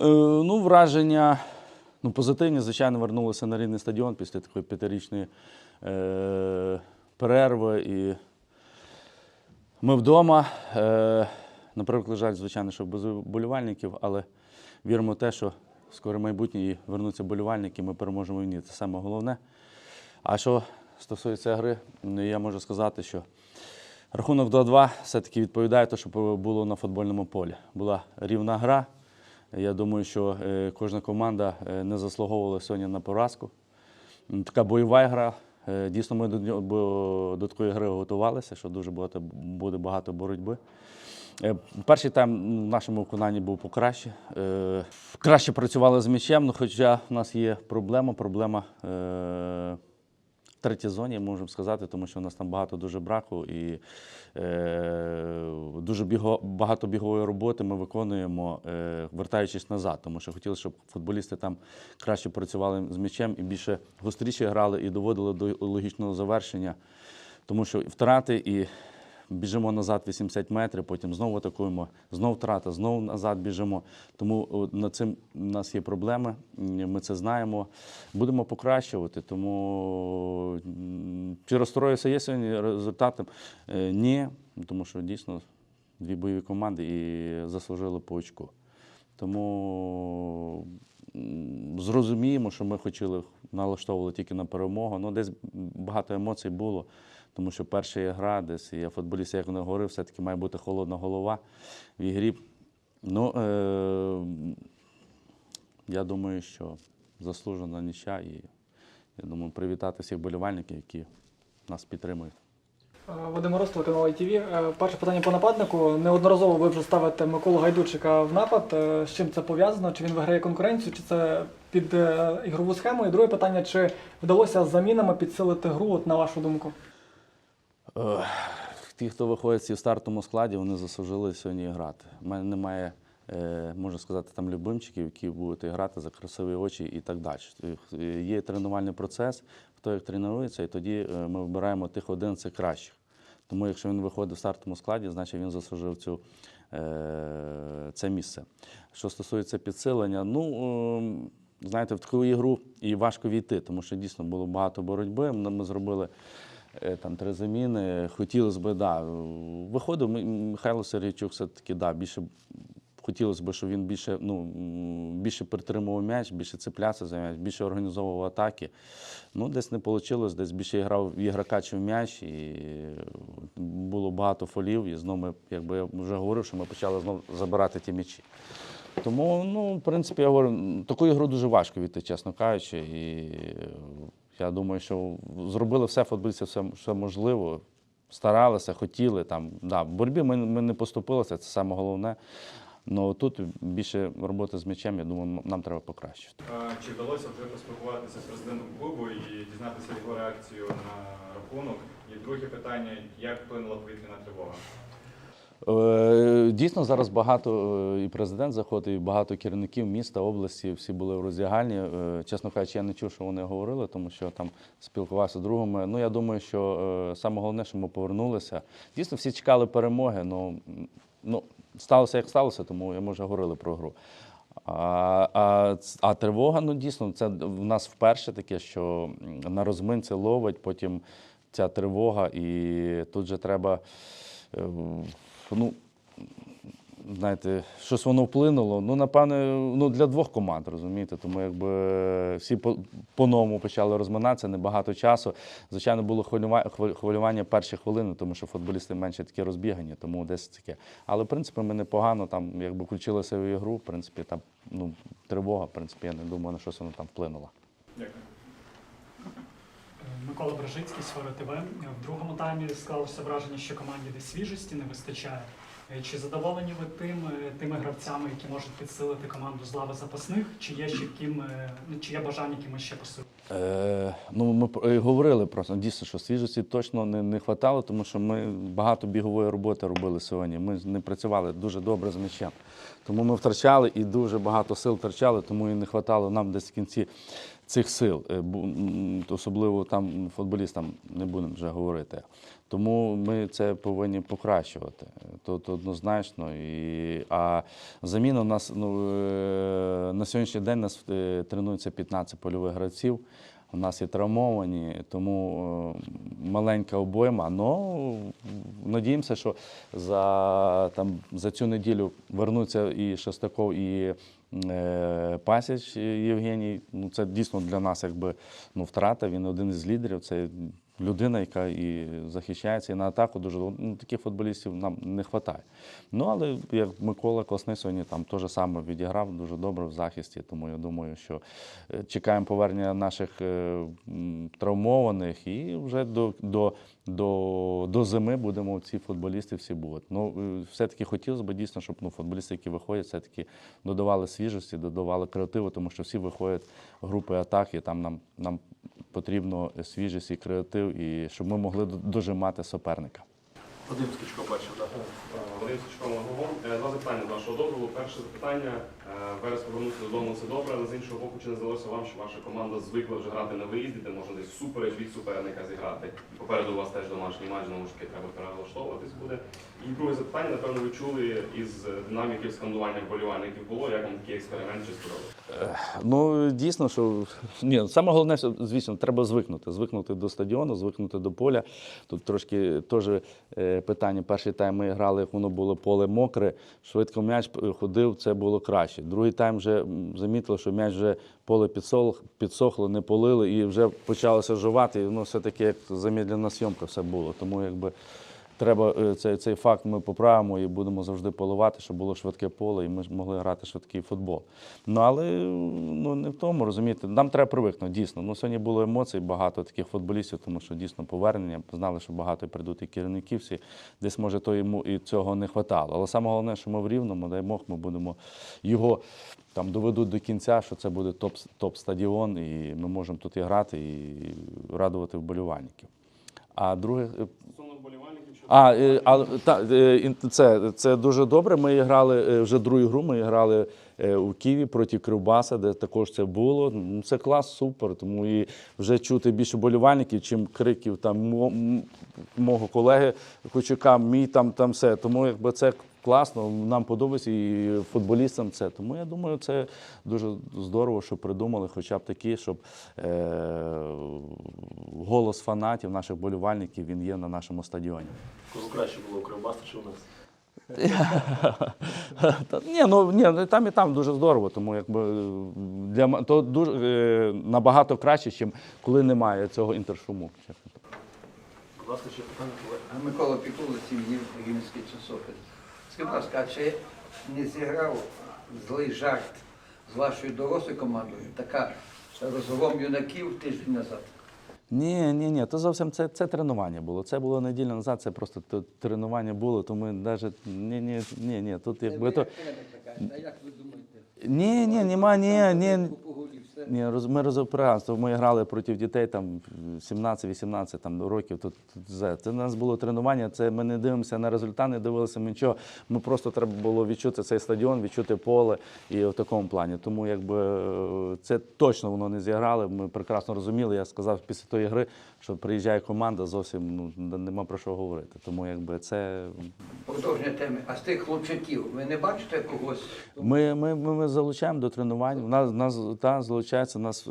Е, ну, враження ну, позитивні, звичайно, вернулися на рідний стадіон після такої п'ятирічної е, перерви. І ми вдома. Е, на превеликий жаль, звичайно, що без болівальників, але віримо в те, що скоро майбутнє вернуться болівальники, ми переможемо війні. Це саме головне. А що стосується гри, ну, я можу сказати, що рахунок 2-2 все-таки відповідає те, що було на футбольному полі. Була рівна гра. Я думаю, що е, кожна команда е, не заслуговувала сьогодні на поразку. Така бойова гра. Е, Дійсно, ми до, такої гри готувалися, що дуже багато, буде багато боротьби. Перший тайм в нашому виконанні був покраще. Краще працювали з м'ячем, ну, хоча в нас є проблема. Проблема третій зоні, можемо сказати, тому що у нас там багато дуже браку і е, дуже біго, багато бігової роботи ми виконуємо, е, вертаючись назад, тому що хотіли, щоб футболісти там краще працювали з м'ячем і більше гостріше грали і доводили до логічного завершення. Тому що втрати і біжимо назад 80 метрів, потім знову атакуємо, знову втрата, знову назад біжимо. Тому над цим у нас є проблеми, ми це знаємо. Будемо покращувати. Тому чи розстроївся є сьогодні результатом? Е, Ні, тому що дійсно дві бойові команди і заслужили по очку. Тому зрозуміємо, що ми хотіли налаштовували тільки на перемогу. Ну, десь багато емоцій було, тому що перша гра, десь я футболіст, як не говорив, все-таки має бути холодна голова в ігрі. Ну, е- я думаю, що заслужена нічя і я думаю, привітати всіх болівальників, які нас підтримують. Е, Вадим Мороз, телеканал ITV. Е, Перше питання по нападнику. Неодноразово ви вже ставите Миколу Гайдучика в напад. Е, З чим це пов'язано? Чи він виграє конкуренцію, чи це під ігрову схему? І друге питання: чи вдалося замінами підсилити гру, от, на вашу думку? Ті, хто виходить в стартовому складі, вони заслужили сьогодні грати. У мене немає, е, можна сказати, там любимчиків, які будуть грати за красиві очі і так далі. Є тренувальний процес, хто як тренується, і тоді е, ми вибираємо тих 11 кращих. Тому якщо він виходить в стартовому складі, значить він заслужив цю, е, це місце. Що стосується підсилення, ну. е, Знаєте, в таку ігру і важко війти, тому що дійсно було багато боротьби. Ми зробили там три заміни. Хотілося б, да, виходив Михайло Сергійчук все-таки да, більше хотілося б, щоб він більше, ну, більше притримував м'яч, більше цеплявся за м'яч, більше організовував атаки. Ну, десь не вийшло, десь більше грав ігрока чи в м'яч, і було багато фолів. І знову ми, якби я вже говорив, що ми почали знову забирати ті м'ячі. Тому, ну, в принципі, я говорю, таку ігру дуже важко війти, чесно кажучи. І е, я думаю, що зробили все футболісти, все, все можливо. Старалися, хотіли. Там, да, в боротьбі ми, ми не поступилися, це саме головне. Ну тут більше роботи з м'ячем, я думаю, нам треба покращити. Чи вдалося вже поспілкуватися з президентом клубу і дізнатися його реакцію на рахунок? І друге питання: як вплинула повітряна тривога? Е, Дійсно, зараз багато е, і президент заходить, і багато керівників міста, області, всі були в роздягальні. Е, Чесно кажучи, я не чув, що вони говорили, тому що там спілкувався з другими. Ну, я думаю, що саме головне, що ми повернулися. Дійсно, всі чекали перемоги. Ну, ну сталося як сталося, тому ми вже говорили про гру. А, а, а тривога, ну дійсно, це в нас вперше таке, що на розминці ловить, потім ця тривога, і тут же треба. Е, Ну, знаєте, щось воно вплинуло. Ну, напевне, ну, для двох команд, розумієте. Тому якби всі по- по-новому почали розминатися, небагато часу. Звичайно, було хвилювання перші хвилини, тому що футболісти менше такі розбігані, тому десь таке. Але, в принципі, ми непогано там, якби включилися в ігру, в принципі, там ну, тривога, в принципі, я не думаю, на щось воно там вплинуло. Дякую. Микола Брожицький, Сфера ТВ. В другому таймі склалося враження, що команді десь свіжості не вистачає. Е, Чи задоволені ви тим, е, тими гравцями, які можуть підсилити команду з лави запасних? Чи є ще ким, е, ну, чи є бажання кимось ще посилити? Е, ну, ми говорили просто дійсно, що свіжості точно не, не хватало, тому що ми багато бігової роботи робили сьогодні. Ми не працювали дуже добре з м'ячем. Тому ми втрачали і дуже багато сил втрачали, тому і не хватало нам десь в кінці цих сил. Е, Особливо там футболістам не будемо вже говорити. Тому ми це повинні покращувати. Тут однозначно. І, а заміна у нас ну, е, на сьогоднішній день нас е, тренується 15 польових гравців. У нас є травмовані, тому е, маленька обойма. але надіємося, що за, там, за цю неділю вернуться і Шестаков, і е, Пасіч Євгеній. Ну, це дійсно для нас якби ну, втрата. Він один із лідерів. Це людина, яка і захищається, і на атаку дуже ну, таких футболістів нам не вистачає. Ну, але як Микола Класний сьогодні там теж саме відіграв дуже добре в захисті. Тому я думаю, що е, чекаємо повернення наших е, травмованих і вже до, до, до, до зими будемо ці футболісти всі бути. Ну, е, все-таки хотілося б дійсно, щоб ну, футболісти, які виходять, все-таки додавали свіжості, додавали креативу, тому що всі виходять групи атаки, там нам, нам потрібно свіжість і креатив, і щоб ми могли дожимати суперника. Вадим Скічко бачив, так. Вадим Сучко Маговон. Е, Два запитання з вашого дозволу. Перше запитання. Е, Верес повернувся додому, це добре, але з іншого боку, чи не здалося вам, що ваша команда звикла вже грати на виїзді, де можна десь супереч від суперника зіграти. Попереду у вас теж домашній матч, знову ж таки, треба перелаштовуватись буде. І друге запитання, напевно, ви чули із динаміків скандування вболівальників було, як вам такий експеримент чи сподобався? Ну, дійсно, що ні, саме головне, що, звісно, треба звикнути. Звикнути до стадіону, звикнути до поля. Тут трошки теж е, питання. Перший тайм ми грали, як воно було поле мокре, швидко м'яч ходив, це було краще. Другий тайм вже замітили, що м'яч вже поле підсох, підсохло, не полили і вже почалося жувати. І воно все-таки як замедлена зйомка все було. Тому якби. Треба е, цей, цей факт ми поправимо і будемо завжди поливати, щоб було швидке поле, і ми могли грати швидкий футбол. Ну але ну не в тому, розумієте, нам треба привикнути, дійсно. Ну сьогодні було емоцій, багато таких футболістів, тому що дійсно повернення. Знали, що багато прийдуть і керівників всі. Десь може то йому і цього не вистачало. Але саме головне, що ми в рівному, дай Бог, ми будемо його там доведуть до кінця, що це буде топ, топ-стадіон, і ми можемо тут і грати, і радувати вболівальників. А друге, е, Стосовно вболівальників, що а, е, а та, е, це, це дуже добре. Ми грали е, вже другу гру. Ми грали у Києві проти Кривбаса, де також це було. Це клас, супер. Тому і вже чути більше болівальників, чим криків там мо- мого колеги Кучука, мій там, там все. Тому якби це класно, нам подобається і футболістам це. Тому я думаю, це дуже здорово, що придумали, хоча б такі, щоб е, голос фанатів, наших болівальників, він є на нашому стадіоні. Кого краще було у Кривбаса чи у нас? Та, ні, ну ні, ну, там і там дуже здорово, тому якби е, для м- то дуже е, набагато краще, ніж коли немає цього інтершуму. чесно. Будь ласка, ще питання колеги. Микола Пікула, сім'ї Рівненський часопис. Скажіть, будь ласка, а чи не зіграв злий жарт з вашою дорослою командою, така розгром юнаків тиждень назад? Ні, ні, ні, то зовсім це, це тренування було. Це було неділю назад, це просто то, тренування було, то ми навіть ні, ні, ні, ні, тут якби то. А як ви думаєте? Ні, ні, нема, ні, ні. Ні, ми розбираємося. Ми грали проти дітей там 17-18 там, років. Тут, тут це. у нас було тренування. Це ми не дивимося на результат, не дивилися нічого. Ми просто треба було відчути цей стадіон, відчути поле і в такому плані. Тому якби е, це точно воно не зіграли. Ми прекрасно розуміли. Я сказав після тої гри, що приїжджає команда, зовсім ну нема про що говорити. Тому якби це Продовження теми. А з тих хлопчаків ви не бачите когось? Ми, ми, ми, ми залучаємо до тренувань. У нас, нас та, залучається, у нас е,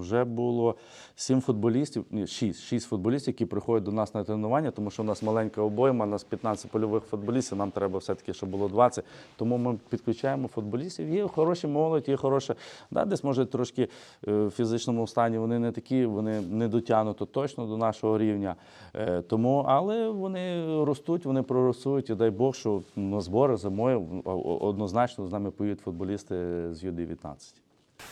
вже було сім футболістів, ні, шість, шість футболістів, які приходять до нас на тренування, тому що у нас маленька обойма, у нас 15 польових футболістів, нам треба все-таки, щоб було 20. Тому ми підключаємо футболістів. Є хороші молодь, є хороша. Да, десь може трошки е, в фізичному стані вони не такі, вони не дотягнуто точно до нашого рівня. Е, тому, але вони ростуть, вони проростуть, і дай Бог, що на збори зимою однозначно з нами поїдуть футболісти з Ю-19.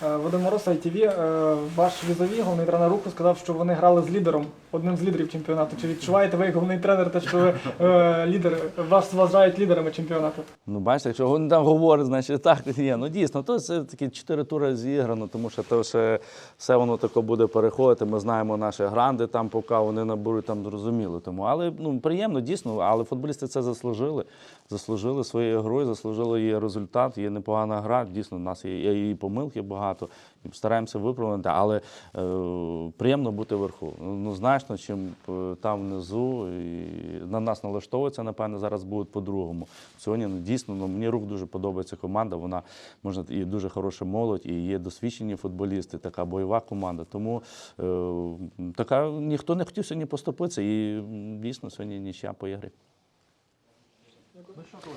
Е, Вадим Мороз, ITV, е, ваш візові, головний тренер руху, сказав, що вони грали з лідером, одним з лідерів чемпіонату. Чи відчуваєте ви, як головний тренер, те, що ви е, лідер, вас вважають лідерами чемпіонату? Ну, бачите, якщо він там говорить, значить так є. Ну дійсно, то це такі чотири тури зіграно, тому що то ще все воно тако буде переходити. Ми знаємо наші гранди там, поки вони наберуть там зрозуміло. Тому але ну приємно, дійсно, але футболісти це заслужили. Заслужили своєю грою, заслужили її результат. Є непогана гра. Дійсно, у нас є, є і помилки багато. Багато. І стараємося виправити, але е, приємно бути вверху. Ну, Ну, значно, чим е, там внизу. І на нас налаштовується, напевно, зараз будуть по-другому. Сьогодні ну, дійсно ну, мені рух дуже подобається команда. Вона можна і дуже хороша молодь, і є досвідчені футболісти, така бойова команда. Тому е, така ніхто не хотів сьогодні поступитися. І дійсно сьогодні нічия по ігрі.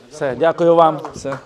Все, дякую вам. Все.